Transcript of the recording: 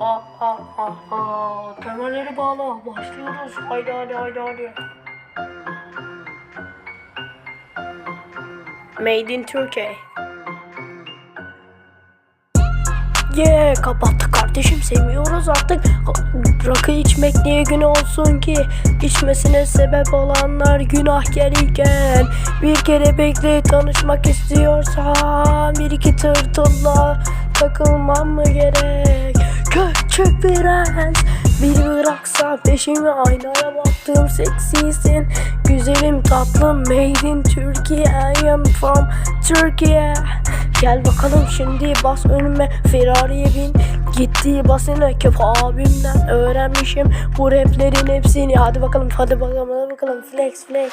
Aa, aa, aa, aa. Kemerleri bağla. Başlıyoruz. Haydi haydi haydi haydi. Made in Turkey. Yeah, kapattı kardeşim sevmiyoruz artık Rakı içmek niye gün olsun ki İçmesine sebep olanlar günahkar iken Bir kere bekle tanışmak istiyorsan Bir iki tırtılla takılmam mı gerek Küçük prens bir bıraksa peşimi aynaya baktım. Seksisin Güzelim tatlım made in Turkey I am from Turkey Gel bakalım şimdi bas önüme Ferrari'ye bin. Gittiği basına köp abimden öğrenmişim. Bu raplerin hepsini. Hadi bakalım hadi bakalım hadi bakalım. Flex flex